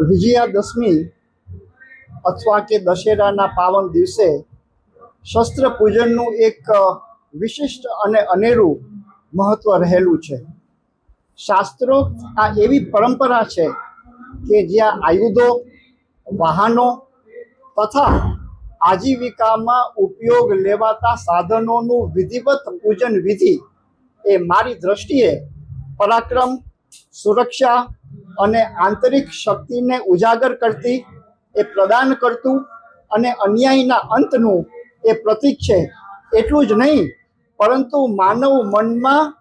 વિજયાદશમી અથવા કે દશેરાના પાવન દિવસે શસ્ત્ર પૂજનનું એક વિશિષ્ટ અને અનેરું મહત્વ રહેલું છે. શાસ્ત્રો આ એવી પરંપરા છે કે જ્યાં આયુધો, વાહનો તથા આજીવિકામાં ઉપયોગ લેવાતા સાધનોનું વિધિવત પૂજન વિધિ એ મારી દ્રષ્ટિએ પરાક્રમ, સુરક્ષા અને આંતરિક શક્તિને ઉજાગર કરતી એ પ્રદાન કરતું અને અન્યાયના અંતનું એ પ્રતીક છે. એટલું જ નહીં, પરંતુ માનવ મનમાં,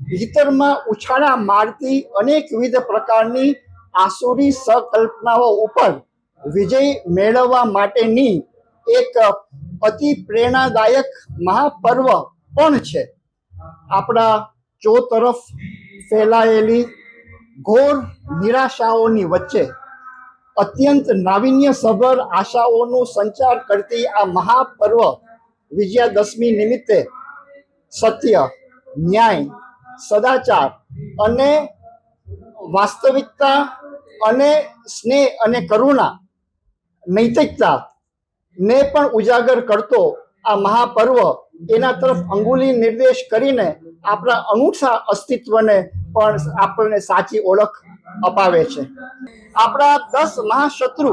ભીતરમાં ઉછાળા મારતી અનેકવિધ પ્રકારની આસુરી સંકલ્પનાઓ ઉપર વિજય મેળવવા માટેની એક અતિ પ્રેરણાદાયક મહાપર્વ પણ છે. આપણા ચો તરફ ફેલાયેલી ઘોર નિરાશાઓની વચ્ચે અત્યંત નાવિન્યસભર આશાઓનું સંચાર કરતી આ મહાપર્વ વિજયાદશમી નિમિત્તે સત્ય, ન્યાય, સદાચાર અને વાસ્તવિકતા અને સ્નેહ અને કરુણા, નૈતિકતા ને પણ ઉજાગર કરતો આ મહાપર્વ એના તરફ અંગુલી નિર્દેશ કરીને આપણા અનુઠા અસ્તિત્વને પણ આપણને સાચી ઓળખ અપાવે છે. આપણા દસ મહાશત્રુ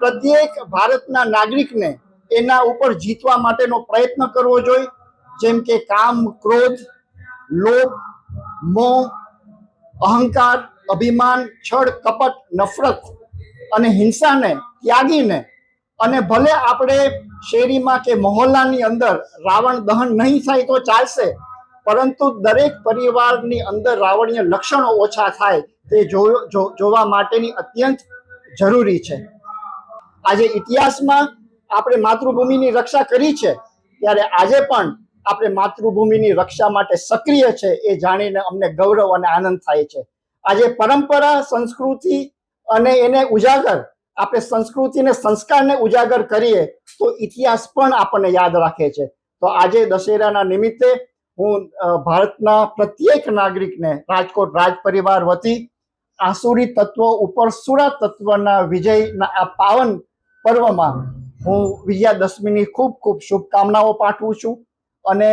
પ્રત્યેક ભારતના નાગરિકને એના ઉપર જીતવા માટેનો પ્રયત્ન કરવો જોઈએ, જેમ કે કામ, ક્રોધ, લોભ, મોહ, અહંકાર, અભિમાન, છળ, કપટ, નફરત અને હિંસાને ત્યાગીને અને ભલે આપણે શેરીમાં કે મહોલ્લાની અંદર રાવણ દહન નહીં થાય તો ચાલશે પરંતુ દરેક પરિવારની અંદર રાવણીય લક્ષણો ઓછા થાય તે જોવા માટેની અત્યંત જરૂરી છે. આજે ઇતિહાસમાં આપણે માતૃભૂમિની રક્ષા કરી છે, ત્યારે આજે પણ આપણે માતૃભૂમિની રક્ષા માટે સક્રિય છે એ જાણીને અમને ગૌરવ અને આનંદ થાય છે. આજે પરંપરા, સંસ્કૃતિ અને એને ઉજાગર, આપણે સંસ્કૃતિને સંસ્કારને ઉજાગર કરીએ તો ઇતિહાસ પણ આપણને યાદ રાખે છે. તો આજે દશેરાના નિમિત્તે હું ભારતના પ્રત્યેક નાગરિકને, રાજકોટ રાજ પરિવાર વતી આસુરી તત્વો ઉપર સુરા તત્વના વિજયના આ પાવન પર્વમાં હું વિજયાદશમીની ખૂબ ખૂબ શુભકામનાઓ પાઠવું છું અને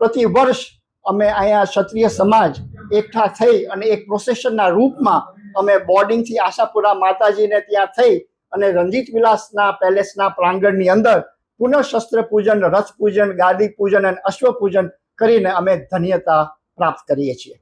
પ્રતિ વર્ષ અમે અહીંયા ક્ષત્રિય સમાજ એકઠા થઈ અને એક પ્રોસેશનના રૂપમાં અમે બોર્ડિંગથી આશાપુરા માતાજીને ત્યાં થઈ અને રંજીત વિલાસના પેલેસના પ્રાંગણની અંદર પુનઃ શસ્ત્ર પૂજન રથ પૂજન ગાદી પૂજન અને અશ્વ પૂજન કરીને અમે ધન્યતા પ્રાપ્ત કરીએ છીએ.